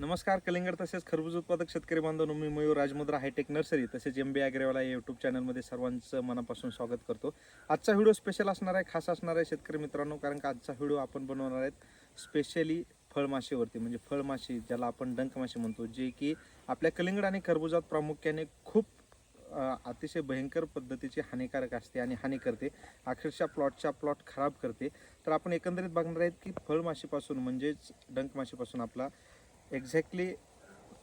नमस्कार कलिंगड तसेच खरबूज उत्पादक शेतकरी बांधव मी Mayur Rajmudra hi tech nursery तसेच एम बी अग्रेवाला या यूट्यूब चॅनलमध्ये सर्वांचं मनापासून स्वागत करतो. आजचा व्हिडिओ स्पेशल असणार आहे खास असणार आहे शेतकरी मित्रांनो कारण का आजचा व्हिडिओ आपण बनवणार आहेत स्पेशली फळमाशीवरती म्हणजे फळमाशी ज्याला आपण डंकमाशी म्हणतो जे की आपल्या कलिंगड आणि खरबुजात प्रामुख्याने खूप अतिशय भयंकर पद्धतीची हानिकारक असते आणि हानी करते. अक्षरशः प्लॉटच्या प्लॉट खराब करते. तर आपण एकंदरीत बघणार आहेत की फळमाशीपासून म्हणजेच डंकमाशीपासून आपला एक्झॅक्टली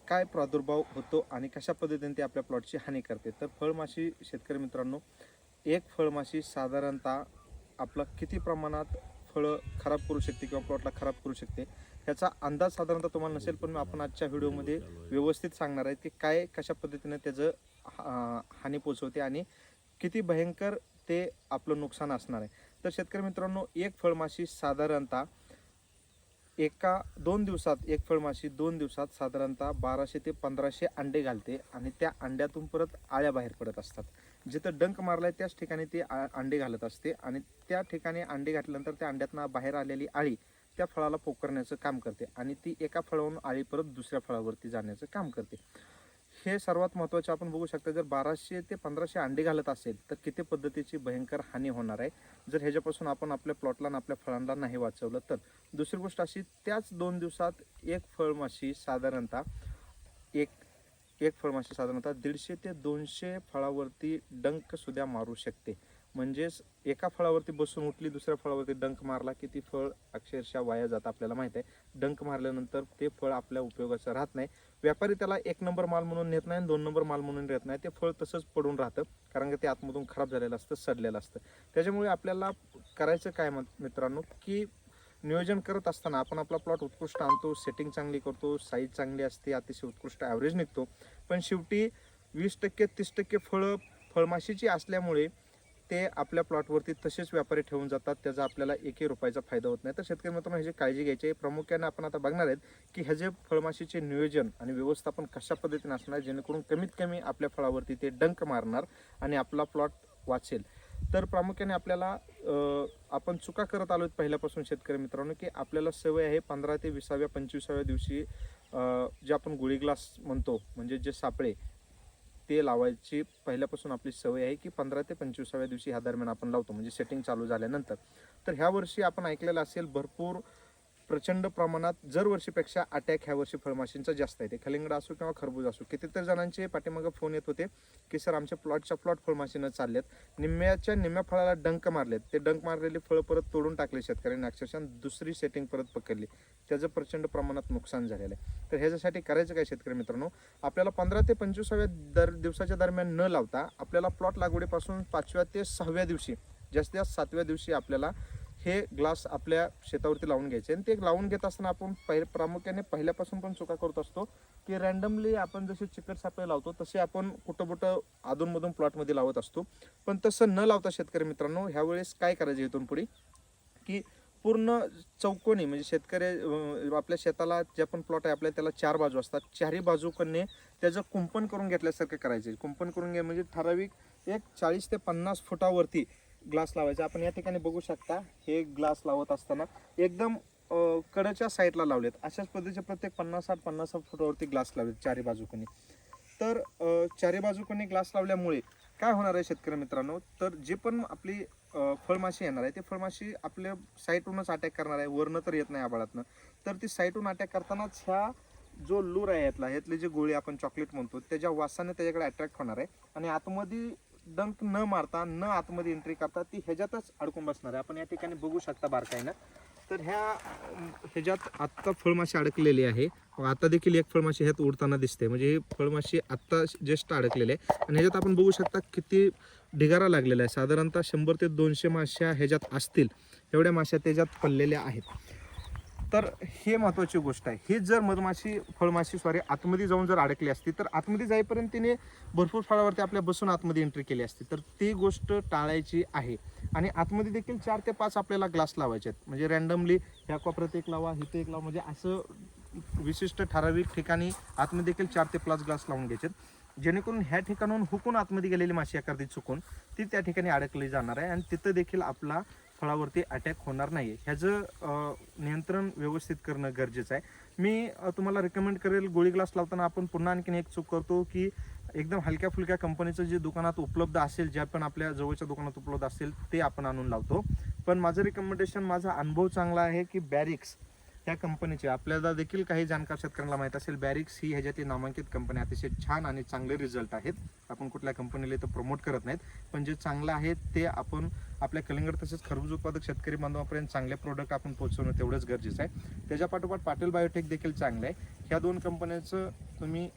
काय प्रादुर्भाव होतो आणि कशा पद्धतीने ते आपल्या प्लॉटची हानी करते? तर फळमाशी शेतकरी मित्रांनो एक फळमाशी साधारणतः आपलं किती प्रमाणात फळं खराब करू शकते किंवा प्लॉटला खराब करू शकते? ह्याचा अंदाज साधारणतः तुम्हाला नसेल पण आपण आजच्या व्हिडिओमध्ये व्यवस्थित सांगणार आहे की काय कशा पद्धतीने त्याचं हा- हानी पोचवते आणि किती भयंकर ते आपलं नुकसान असणार आहे. तर शेतकरी मित्रांनो एक फळमाशी साधारणतः एका दोन दिवसात एक फळमाशी दोन दिवसात साधारणतः बाराशे ते पंधराशे अंडे घालते आणि त्या अंड्यातून परत आळ्या बाहेर पडत असतात. जिथं डंक मारलाय त्याच ठिकाणी ती आ- अंडे घालत असते आणि त्या ठिकाणी अंडे घातल्यानंतर त्या अंड्यातनं बाहेर आलेली आळी त्या फळाला पोकरण्याचं काम करते आणि ती एका फळावरून आळी परत दुसऱ्या फळावरती जाण्याचं काम करते. हे सर्वात महत्त्वाचे आपण बघू शकता जर बाराशे ते पंधराशे अंडे घालत असेल तर किती पद्धतीची भयंकर हानी होणार आहे? जर ह्याच्यापासून आपण आपल्या प्लॉटला आणि आपल्या फळांना नाही वाचवलं तर दुसरी गोष्ट अशी त्याच दोन दिवसात एक फळमाशी साधारणतः एक एक फळमाशी साधारणतः दीडशे ते दोनशे फळावरती डंक सुद्धा मारू शकते. म्हणजेच एका फळावरती बसून उठली दुसऱ्या फळावरती डंक मारला की ती फळ अक्षरशः वाया जात आपल्याला माहीत आहे. डंक मारल्यानंतर ते फळ आपल्या उपयोगाचं राहत नाही. व्यापारी त्याला एक नंबर माल म्हणून नेत नाही आणि दोन नंबर माल म्हणून नेत नाही. ते फळ तसंच पडून राहतं कारण की ते आतमधून खराब झालेलं असतं सडलेलं असतं. त्याच्यामुळे आपल्याला करायचं काय मत- मित्रांनो की नियोजन करत असताना आपण आपला प्लॉट उत्कृष्ट आणतो सेटिंग चांगली करतो साईज चांगली असते अतिशय उत्कृष्ट ॲव्हरेज निघतो. पण शेवटी वीस टक्के तीस टक्के फळं फळमाशीची असल्यामुळे ते आपल्या प्लॉटवरती तसेच व्यापारी ठेवून जातात. त्याचा आपल्याला एकही रुपयाचा फायदा होत नाही. तर शेतकरी मित्रांनो ह्याची काळजी घ्यायची आहे. प्रामुख्याने आपण आता बघणार आहेत की ह्याचे फळमाशीचे नियोजन आणि व्यवस्थापन कशा पद्धतीने असणार जेणेकरून कमीत कमी आपल्या फळावरती ते डंक मारणार आणि आपला प्लॉट वाचेल. तर प्रामुख्याने आपल्याला आपण चुका करत आलो पहिल्यापासून शेतकरी मित्रांनो की आपल्याला सवय आहे पंधरा ते विसाव्या पंचवीसाव्या दिवशी जे आपण गुळी ग्लास म्हणतो म्हणजे जे सापळे ते लावायची पहिल्यापासून आपली सवय आहे की पंधरा ते पंचवीसाव्या दिवशी ह्या दरम्यान आपण लावतो. म्हणजे सेटिंग चालू झाल्यानंतर. तर ह्या वर्षी आपण ऐकलेलं असेल भरपूर प्रचंड प्रमाणात जर वर्षीपेक्षा अटॅक ह्या वर्षी फळमाशींचा जास्त आहे. ते खलिंगड असो किंवा खरबूज असो कितीतरी जणांचे पाठीमागं फोन येत होते की सर आमच्या प्लॉटच्या प्लॉट फळमाशीनं चाललेत निम्म्याच्या निम्म्या फळाला डंक मारलेत. ते डंक मारलेली फळं परत तोडून टाकले शेतकऱ्यांनी. अक्षरशः दुसरी सेटिंग परत पकडली. त्याचं प्रचंड प्रमाणात नुकसान झालेलं आहे. तर ह्याच्यासाठी करायचं काय शेतकरी मित्रांनो? आपल्याला पंधरा ते पंचवीसाव्या दर दिवसाच्या दरम्यान न लावता आपल्याला प्लॉट लागवडीपासून पाचव्या ते सहाव्या दिवशी जास्तीत जास्त सातव्या दिवशी आपल्याला हे ग्लास आपल्या शेतावरती लावून घ्यायचे आणि ते लावून घेत असताना आपण पहिले प्रामुख्याने पहिल्यापासून पण चुका करत असतो की रँडमली आपण जसे चिकट सापळे लावतो तसे आपण कुठं कुठं अधूनमधून प्लॉटमध्ये लावत असतो. पण तसं न लावता शेतकरी मित्रांनो ह्यावेळेस काय करायचं इथून पुढे? की पूर्ण चौकोनी म्हणजे शेतकरी आपल्या शेताला जे पण प्लॉट आहे आपल्या त्याला चार बाजू असतात. चारही बाजूकडने त्याचं कुंपण करून घेतल्यासारखं करायचं. कुंपण करून घ्या म्हणजे ठराविक एक चाळीस ते पन्नास फुटावरती ग्लास लावायचा. आपण या ठिकाणी बघू शकता हे ग्लास लावत असताना एकदम कडच्या कडेच्या साईडला लावलेत. अशाच पद्धतीचे प्रत्येक पन्नास साठ पन्नास साठ फुटावरती ग्लास लावलेत चारी बाजूकोनी. तर चारी बाजूकोनी ग्लास लावल्यामुळे काय होणार आहे शेतकरी मित्रांनो? तर जे पण आपली फळमाशी येणार आहे ते फळमाशी आपल्या साईटवरूनच अटॅक करणार आहे. वरनं तर येत नाही आबाळातनं तर ती साईटवरून अटॅक करतानाच ह्या जो लूर आहे यातला यातली जी गोळी आपण चॉकलेट म्हणतो त्याच्या वासाने त्याच्याकडे अट्रॅक्ट होणार आहे. आणि आतमध्ये डंक न मारता न आतमध्ये एंट्री करता ती ह्याच्यातच अडकून बसणार आहे. आपण या ठिकाणी बघू शकता बारकाईनं. तर ह्या ह्याच्यात आत्ता फळमाशी अडकलेली आहे. आता देखील एक फळमाशी ह्यात उडताना दिसते. म्हणजे ही फळमाशी आत्ता जस्ट अडकलेली आहे. आणि ह्याच्यात आपण बघू शकता किती ढिगारा लागलेला आहे. साधारणतः शंभर ते दोनशे माश्या ह्याच्यात असतील. एवढ्या माश्या त्याच्यात पडलेल्या आहेत. तर हे महत्त्वाची गोष्ट आहे. हे जर मधमाशी फळमाशी सॉरी आतमध्ये जाऊन जर अडकली असती तर आतमध्ये जाईपर्यंत तिने भरपूर फळावरती आपल्या बसून आतमध्ये एंट्री केली असती. तर ती गोष्ट टाळायची आहे. आणि आतमध्ये देखील चार ते पाच आपल्याला ग्लास लावायचे आहेत. म्हणजे रँडमली ह्या कोपऱ्यात एक लावा इथे एक लावा म्हणजे असं विशिष्ट ठराविक ठिकाणी आतमध्ये देखील चार ते पाच ग्लास लावून घ्यायचे जेणेकरून ह्या ठिकाणाहून हुकून आतमध्ये गेलेली माशी एखादी चुकून ती त्या ठिकाणी अडकली जाणार आहे. आणि तिथं देखील आपला फळावरती अटॅक होणार नाही ह्याचं नियंत्रण व्यवस्थित करणं गरजेचं आहे. मी तुम्हाला रिकमेंड करेल गोळी ग्लास लावताना आपण पुन्हा आणखीन एक चूक करतो की एकदम हलक्या फुलक्या कंपनीचं जे दुकानात उपलब्ध असेल ज्या पण आपल्या जवळच्या दुकानात उपलब्ध असेल ते आपण आणून लावतो. पण माझं रिकमेंडेशन माझा अनुभव चांगला आहे की बॅरिक्स ह्या कंपनीचे. आपल्याला देखील काही जाणकार शेतकऱ्यांना माहीत असेल बॅरिक्स ही ह्याच्यातली नामांकित कंपनी अतिशय छान आणि चांगले रिझल्ट आहेत. आपण कुठल्या कंपनीला इथं प्रमोट करत नाहीत. पण जे चांगलं आहे ते आपण आपल्या कलिंगड तसेच खरबूज उत्पादक शेतकरी बांधवापर्यंत चांगले प्रोडक्ट आपण पोहोचवणं तेवढंच गरजेचं आहे. त्याच्या पाठोपाठ पाटील बायोटेक देखील चांगलं आहे. ह्या दोन कंपन्यांचं तुम्ही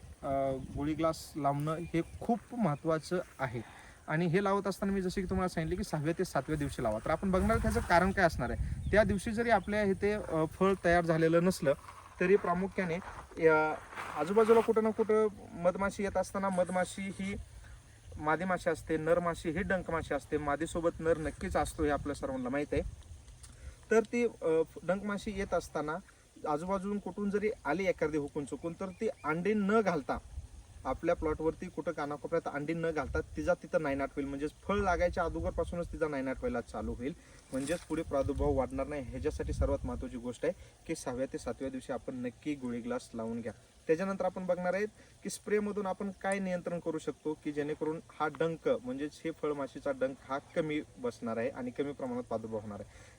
गोळी ग्लास लावणं हे खूप महत्त्वाचं आहे. आणि हे लावत असताना मी जसे की तुम्हाला सांगितले की सहाव्या ते सातव्या दिवशी लावा. तर आपण बघणार त्याचं कारण काय असणार आहे. त्या दिवशी जरी आपल्या इथे फळ तयार झालेलं नसलं तरी प्रामुख्याने आजूबाजूला कुठं ना कुठं मधमाशी येत असताना मधमाशी ही मादी माशी असते नर माशी ही डंकमाशी असते. मादीसोबत नर नक्कीच असतो हे आपल्या सर्वांना माहीत आहे. तर ती डंकमाशी डंक माशी येत असताना आजूबाजून कुठून जरी आली एखादी हुकून चुकून तर ती अंडे न घालता आपल्या प्लॉटवरती कुठं कानाकोपऱ्यात अंडी न घालता तिचा तिथं नायनाट होईल. म्हणजेच फळ लागायच्या अगोदरपासूनच तिचा नायनाट व्हायला चालू होईल. म्हणजेच पुढे प्रादुर्भाव वाढणार नाही. ह्याच्यासाठी सर्वात महत्त्वाची गोष्ट आहे की सहाव्या ते सातव्या दिवशी आपण नक्की गोळी ग्लास लावून घ्या. त्याच्यानंतर आपण बघणार आहेत की स्प्रेमधून आपण काय नियंत्रण करू शकतो की जेणेकरून हा डंक म्हणजेच हे फळमाशीचा डंक हा कमी बसणार आहे आणि कमी प्रमाणात प्रादुर्भाव होणार आहे.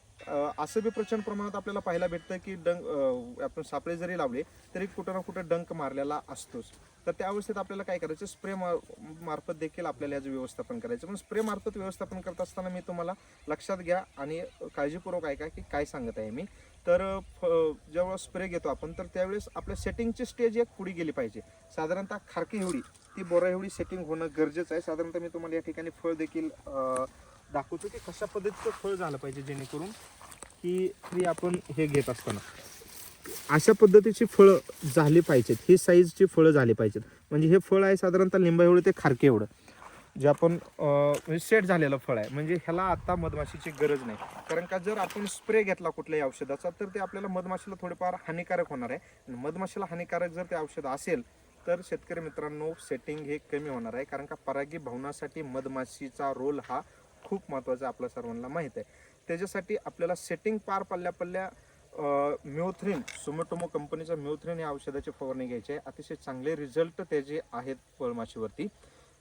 असं बी प्रचंड प्रमाणात आपल्याला पाहायला भेटतं की डंक आपण सापळे जरी लावले तरी कुठं ना कुठं डंक मारलेला असतोच. तर त्या अवस्थेत आपल्याला काय करायचं? स्प्रे मार्फत देखील आपल्याला याचं व्यवस्थापन करायचं. पण स्प्रे मार्फत व्यवस्थापन करत असताना मी तुम्हाला लक्षात घ्या आणि काळजीपूर्वक ऐका की काय सांगत आहे मी. तर फ- जेव्हा स्प्रे घेतो आपण तर त्यावेळेस आपल्या सेटिंगची स्टेज एक पुढे गेली पाहिजे. साधारणतः खारकी एवढी ती बोरा एवढी सेटिंग होणं गरजेचं आहे. साधारणतः मी तुम्हाला या ठिकाणी फळ देखील दाखवतो की कशा पद्धतीचं फळ झालं पाहिजे जेणेकरून की फ्री आपण हे घेत असताना. अशा पद्धतीची फळं झाली पाहिजेत. ही साईजची फळं झाली पाहिजेत. म्हणजे हे फळ आहे साधारणतः लिंबा एवढं ते खारके एवढं. जे आपण म्हणजे सेट झालेलं फळ आहे. म्हणजे ह्याला आता मधमाशीची गरज नाही. कारण का जर आपण स्प्रे घेतला कुठल्याही औषधाचा तर ते आपल्याला मधमाशीला थोडेफार हानिकारक होणार आहे. आणि मधमाशीला हानिकारक जर ते औषध असेल तर शेतकरी मित्रांनो सेटिंग हे कमी होणार आहे. कारण का परागी भवनासाठी मधमाशीचा रोल हा खूप महत्त्वाचा आपल्या सर्वांना माहीत आहे. त्याच्यासाठी आपल्याला सेटिंग पार पडल्या पडल्या म्युथ्रिन सुमोटोमो कंपनीचा म्युथ्रिन या औषधाची फवारणी घ्यायची आहे. अतिशय चांगले रिझल्ट त्याचे आहेत फळमाशीवरती.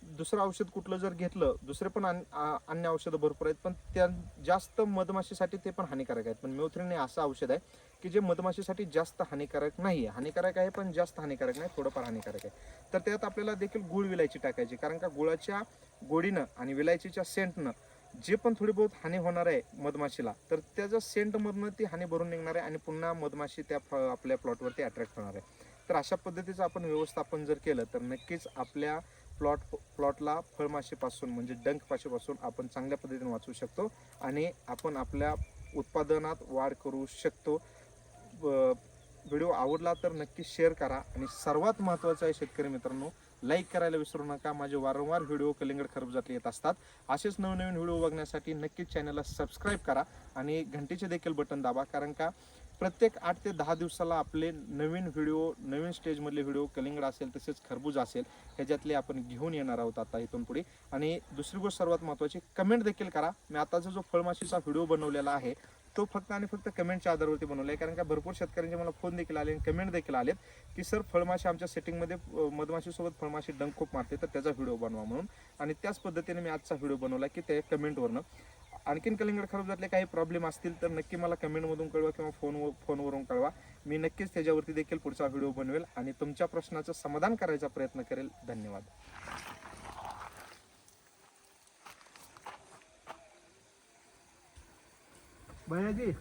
दुसरं औषध कुठलं जर घेतलं दुसरे पण अन- अन्य औषधं भरपूर आहेत पण त्या जास्त मधमाशीसाठी ते पण हानिकारक आहेत. पण म्युथ्रिन हे असं औषध आहे की जे मधमाशीसाठी जास्त हानिकारक नाही आहे. हानिकारक आहे पण जास्त हानिकारक नाही थोडंफार हानिकारक आहे. तर त्यात आपल्याला देखील गुळ विलायची टाकायची कारण का गुळाच्या गोडीनं आणि विलायचीच्या सेंटनं जे पण थोडी बहुत हानी होणार आहे मधमाशीला तर त्याच्या सेंटमधनं ती हानी भरून निघणार आहे आणि पुन्हा मधमाशी त्या आपल्या प्लॉटवरती अट्रॅक्ट होणार आहे. तर अशा पद्धतीचं आपण व्यवस्थापन जर केलं तर नक्कीच आपल्या प्लॉट प्लॉटला फळमाशीपासून म्हणजे डंकपाशीपासून आपण चांगल्या पद्धतीने वाचू शकतो आणि आपण आपल्या उत्पादनात वाढ करू शकतो. व्हिडिओ आवडला तर नक्की शेअर करा. आणि सर्वात महत्त्वाचं आहे शेतकरी मित्रांनो लाईक करायला विसरू नका. माझे वारंवार व्हिडिओ कलिंगड खरबुजातले येत असतात. असेच नवनवीन व्हिडिओ बघण्यासाठी नक्कीच चॅनलला सबस्क्राईब करा आणि घंटीचे देखील बटन दाबा. कारण का प्रत्येक आठ ते दहा दिवसाला आपले नवीन व्हिडिओ नवीन स्टेजमधले व्हिडिओ कलिंगड असेल तसेच खरबूज असेल ह्याच्यातले आपण घेऊन येणार आहोत आता इथून पुढे. आणि दुसरी गोष्ट सर्वात महत्त्वाची कमेंट देखील करा. मी आताचा जो फळमाशीचा व्हिडिओ बनवलेला आहे तो फक्त आणि फक्त कमेंटच्या आधारावरती बनवला आहे. कारण का भरपूर शेतकऱ्यांचे मला फोन देखील आले आणि कमेंट देखील आलेत की सर फळमाशी आमच्या सेटिंगमध्ये मधमाशीसोबत फळमाशी डंक खूप मारते तर त्याचा व्हिडिओ बनवा म्हणून. आणि त्याच पद्धतीने मी आजचा व्हिडिओ बनवला की त्या कमेंटवरनं. आणखीन कलिंगड खराब काही प्रॉब्लेम असतील तर नक्की मला कमेंटमधून कळवा किंवा फोन फोनवरून कळवा. मी नक्कीच त्याच्यावरती देखील पुढचा व्हिडिओ बनवेल आणि तुमच्या प्रश्नाचं समाधान करायचा प्रयत्न करेल. धन्यवाद. Bayağı değil.